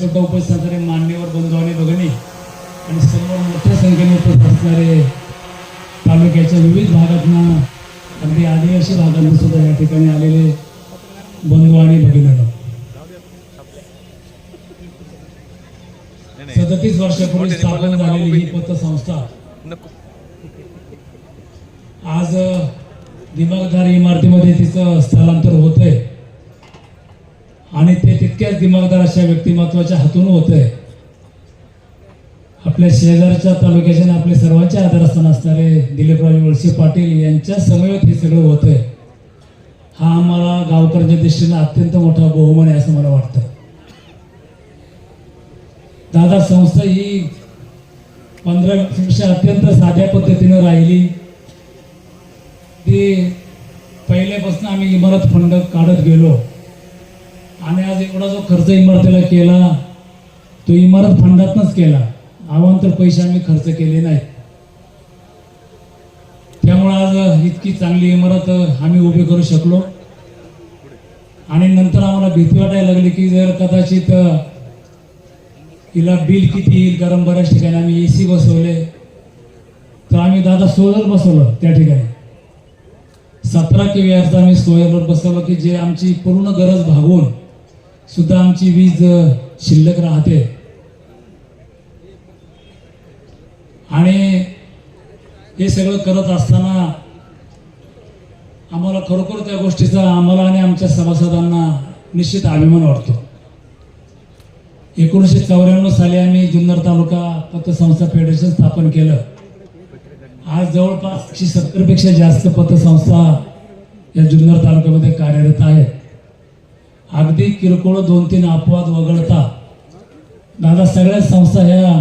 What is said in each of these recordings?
व्यासपीठा उपस्थित असणारे मान्यवर बंधू आणि भगिनी आणि सर्व मोठ्या संख्येने उपस्थित असणारे तालुक्याच्या विविध भागातनं अगदी आदिवासी भागातून सुद्धा या ठिकाणी आलेले बंधू आणि भगिनी सदतीस वर्षापूर्वी स्थापन झालेली ही पतसंस्था आज दिमागदार इमारतीमध्ये तिचं स्थलांतर होत आहे आणि ते तितक्याच दिमागदार अशा व्यक्तिमत्वाच्या हातून होतंय. आपल्या शेजारच्या तालुक्याचे आणि आपले सर्वांचे आधारस्थान असणारे दिलीपराव वळसे पाटील यांच्या समवेत हे सगळं होतंय. हा आम्हाला गावकऱ्यांच्या दृष्टीने अत्यंत मोठा बहुमान आहे असं मला वाटतं. दादा संस्था ही पंधरा वर्ष अत्यंत साध्या पद्धतीनं राहिली. ती पहिल्यापासून आम्ही इमारत फंड काढत गेलो. आणि आज एवढा जो खर्च इमारतीला केला तो इमारत फंडातनच केला. अवांतर पैसे आम्ही खर्च केले नाहीत. त्यामुळे आज इतकी चांगली इमारत आम्ही उभी करू शकलो. आणि नंतर आम्हाला भीती वाटायला लागली की जर कदाचित हिला बिल किती येईल कारण बऱ्याच ठिकाणी आम्ही ए सी बसवले. तर आम्ही दादा सोलर बसवलं त्या ठिकाणी. सतरा के व्ही आम्ही सोलर बसवलं की जे आमची पूर्ण गरज भागून सुद्धा आमची वीज शिल्लक राहते. आणि हे सगळं करत असताना आम्हाला खरोखर त्या गोष्टीचा आम्हाला आणि आमच्या सभासदांना निश्चित अभिमान वाटतो. एकोणीसशे चौऱ्याण्णव साली आम्ही जुन्नर तालुका पतसंस्था फेडरेशन स्थापन केलं. आज जवळपास एकशे सत्तरपेक्षा जास्त पतसंस्था या जुन्नर तालुक्यामध्ये कार्यरत आहेत. अगदी किरकोळ दोन तीन अपवाद वगळता दादा सगळ्या संस्था ह्या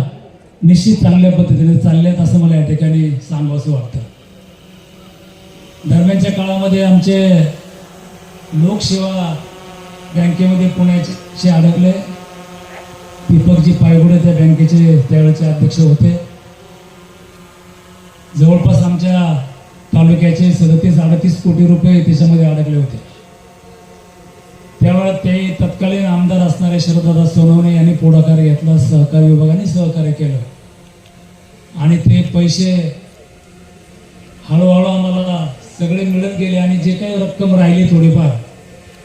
निश्चित चांगल्या पद्धतीने चालल्यात असं मला या ठिकाणी सांगावंसं वाटतं. दरम्यानच्या काळामध्ये आमचे लोकसेवा बँकेमध्ये पुण्याचे अडकले. दीपकजी पायगुडे त्या बँकेचे त्यावेळेचे अध्यक्ष होते. जवळपास आमच्या तालुक्याचे सदतीस अडतीस कोटी रुपये त्याच्यामध्ये अडकले होते. तत्कालीन आमदार असणारे शरददादा सोनवणे यांनी पुढाकार घेतला सहकारी विभागाने सहकार्य केलं. आणि ते पैसे हळूहळू आम्हाला सगळे मिळत गेले आणि जे काही रक्कम राहिली थोडीफार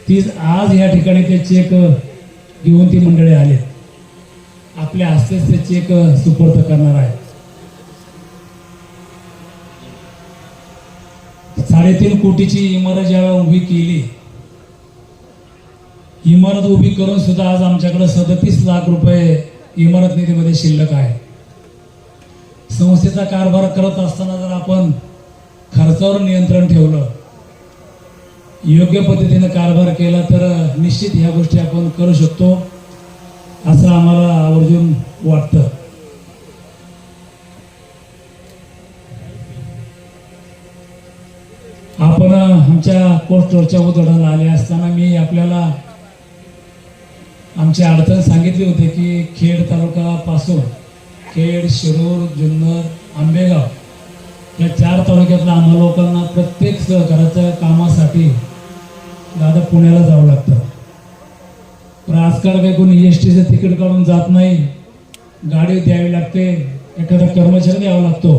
तीच आज या ठिकाणी ते चेक घेऊन ती मंडळी आले. आपल्या हस्तेच ते चेक सुपूर्द करणार आहे. साडेतीन कोटीची इमारत ज्यावेळेला उभी केली इमारत उभी करून सुद्धा आज आमच्याकडे सदतीस लाख रुपये इमारत निधीमध्ये शिल्लक आहे. संस्थेचा कारभार करत असताना जर आपण खर्चावर नियंत्रण ठेवलं योग्य पद्धतीने कारभार केला तर निश्चित ह्या गोष्टी आपण करू शकतो असं आम्हाला आवर्जून वाटतं. आपण आमच्या पोस्टरच्या उद्घाटनाला आले असताना मी आपल्याला आमची अडचण सांगितली होती की खेड तालुक्यापासून खेड शिरूर जुन्नर आंबेगाव या चार तालुक्यातल्या आम्हा लोकांना प्रत्येक सहकाराच्या कामासाठी दादा पुण्याला जावं लागतं. पण आजकाल काही कोणी एस टीचं तिकीट काढून जात नाही गाडी द्यावी लागते एखादा कर्मचारी द्यावा लागतो.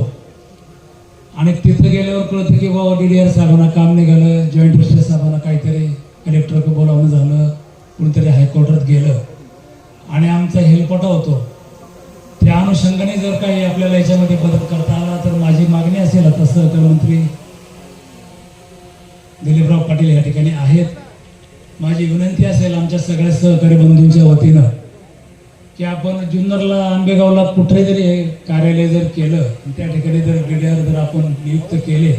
आणि तिथं गेल्यावर कळतं की बाबा डी डी आर साहेबांना काम निघालं जॉईंट रजिस्टर साहेबांना काहीतरी कलेक्टरकडे बोलावणं झालं कुणीतरी हायकोर्टात गेलं आणि आमचा हेलपटा होतो. त्या अनुषंगाने जर काही आपल्याला याच्यामध्ये बदल करता आला तर माझी मागणी असेल आता सहकारमंत्री दिलीपराव पाटील या ठिकाणी आहेत. माझी विनंती असेल आमच्या सगळ्या सहकारी बंधूंच्या वतीनं की आपण जुन्नरला आंबेगावला कुठे जरी हे कार्यालय जर केलं त्या ठिकाणी जर गिड्यावर जर आपण नियुक्त केले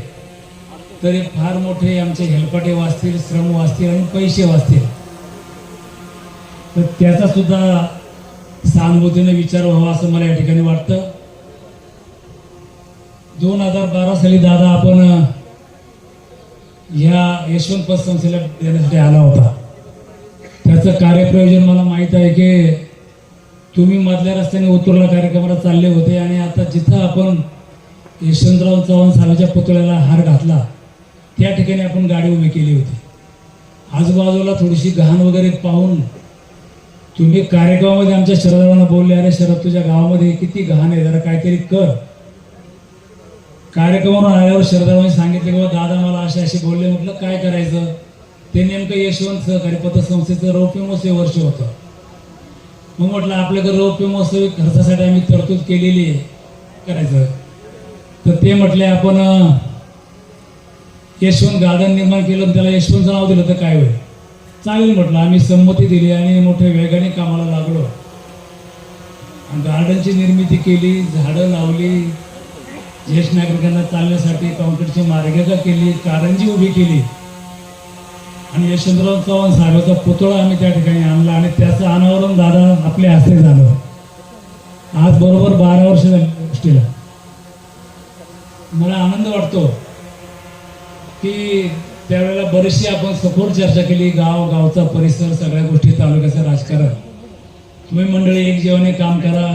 तरी फार मोठे आमचे हेलपाटे वाचतील श्रम वाचतील आणि पैसे वाचतील. तर त्याचा सुद्धा सहानुभूतीने विचार व्हावा असं मला या ठिकाणी वाटतं. दोन हजार बारा साली दादा आपण ह्या यशवंत पद संस्थेला देण्यासाठी आला होता. त्याचं कार्यप्रयोजन मला माहीत आहे की तुम्ही मधल्या रस्त्याने उतरला कार्यक्रमाला चालले होते आणि आता जिथं आपण यशवंतराव चव्हाण साहेबाच्या पुतळ्याला हार घातला त्या ठिकाणी आपण गाडी उभी केली होती. आजूबाजूला थोडीशी घाण वगैरे पाहून तुम्ही कार्यक्रमामध्ये आमच्या शरदांना बोलले अरे शरद तुझ्या गावामध्ये किती घाण आहे जरा काहीतरी कर. कार्यक्रमावर आल्यावर शरदाबाई सांगितले की दादा मला असे असे बोलले. म्हटलं काय करायचं? ते नेमकं यशवंत सहकारी पतसंस्थेचं रौप्य महोत्सव वर्ष होतं. मग म्हटलं आपल्याकडे रौप्य महोत्सव खर्चासाठी आम्ही तरतूद केलेली आहे. करायचं. तर ते म्हटले आपण यशवंत गार्डन निर्माण केलं आणि त्याला यशवंतचं नाव दिलं तर काय होईल? चालेल म्हटलं आम्ही संमती दिली आणि मोठ्या वेगाने गार्डनची निर्मिती केली झाडं लावली ज्येष्ठ नागरिकांना चालण्यासाठी कॉन्क्रीटची मार्गिका केली कारंजी उभी केली. आणि यशवंतराव चव्हाण साहेबाचा पुतळा आम्ही त्या ठिकाणी आणला आणि त्याचं अनावरण दादा आपल्या हस्ते झालं. आज बरोबर बारा वर्ष झाली गोष्टीला. मला आनंद वाटतो की त्यावेळेला बरीचशी आपण सखोल चर्चा केली गाव गावचा परिसर सगळ्या गोष्टी तालुक्याचं राजकारण. तुम्ही मंडळी एक जीवाने काम करा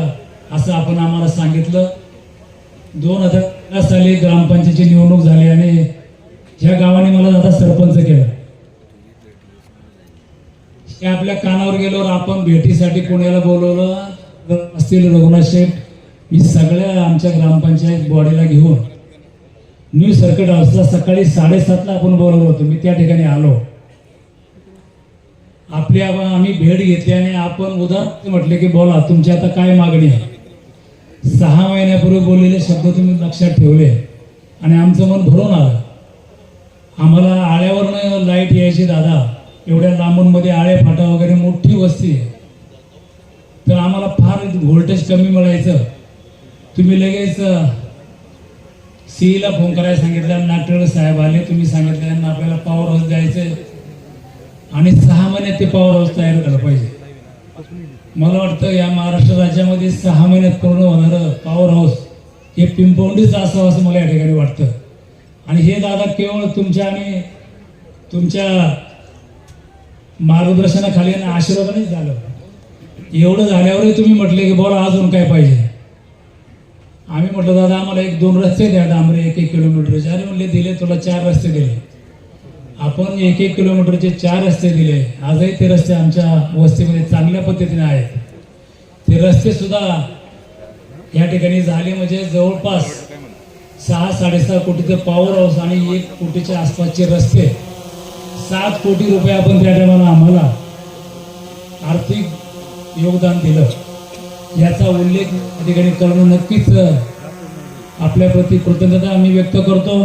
असं आपण आम्हाला सांगितलं. दोन हजार साली ग्रामपंचायतीची निवडणूक झाली आणि ह्या गावाने मला आता सरपंच केलं. हे आपल्या कानावर गेल्यावर आपण भेटीसाठी पुण्याला बोलवलं. असतील रघुनाथ शेठ मी सगळ्या आमच्या ग्रामपंचायत बॉडीला घेऊन. न्यू सर्किट हाऊसला सकाळी साडेसातला आपण बोलवलं होतो. मी त्या ठिकाणी आलो. आपली आम्हा- आम्ही भेट घेतली आणि आपण उदाहरण म्हटले की बोला तुमची आता काय मागणी आहे? सहा महिन्यापूर्वी बोललेले शब्द तुम्ही लक्षात ठेवले. आणि आमचं मन भरून आलं. आम्हाला आळ्यावरनं लाइट यायची दादा. एवढ्या लांबूनमध्ये आळे फाटा वगैरे मोठी वस्ती आहे. तर आम्हाला फार व्होल्टेज कमी मिळायचं. तुम्ही लगेच सीईला फोन करायला सांगितलं नाटळ साहेब आले तुम्ही सांगितलं यांना आपल्याला पॉवर हाऊस द्यायचं आणि सहा महिन्यात ते पॉवर हाऊस तयार झालं पाहिजे. मला वाटतं या महाराष्ट्र राज्यामध्ये सहा महिन्यात पूर्ण होणारं पॉवर हाऊस हे पिंपवंडीच असावं असं मला या ठिकाणी वाटतं. आणि हे दादा केवळ तुमच्या आणि तुमच्या मार्गदर्शनाखाली आणि आशीर्वादानेच झालं. एवढं झाल्यावरही तुम्ही म्हटले की बोला अजून काय पाहिजे? आम्ही म्हटलं दादा आम्हाला एक दोन रस्ते द्या डांबरे एक एक किलोमीटरचे अरे म्हणले दिले तुला चार रस्ते दिले. आपण एक एक किलोमीटरचे चार रस्ते दिले. आजही ते रस्ते आमच्या वस्तीमध्ये चांगल्या पद्धतीने आहेत. ते रस्ते सुद्धा या ठिकाणी झाले म्हणजे जवळपास सहा साडेसहा कोटीचं पॉवर हाऊस आणि एक कोटीच्या आसपासचे रस्ते. सात कोटी रुपये आपण त्या टायमाला आम्हाला आर्थिक योगदान दिलं. याचा उल्लेख या ठिकाणी करणं नक्कीच आपल्याप्रती कृतज्ञता आम्ही व्यक्त करतो.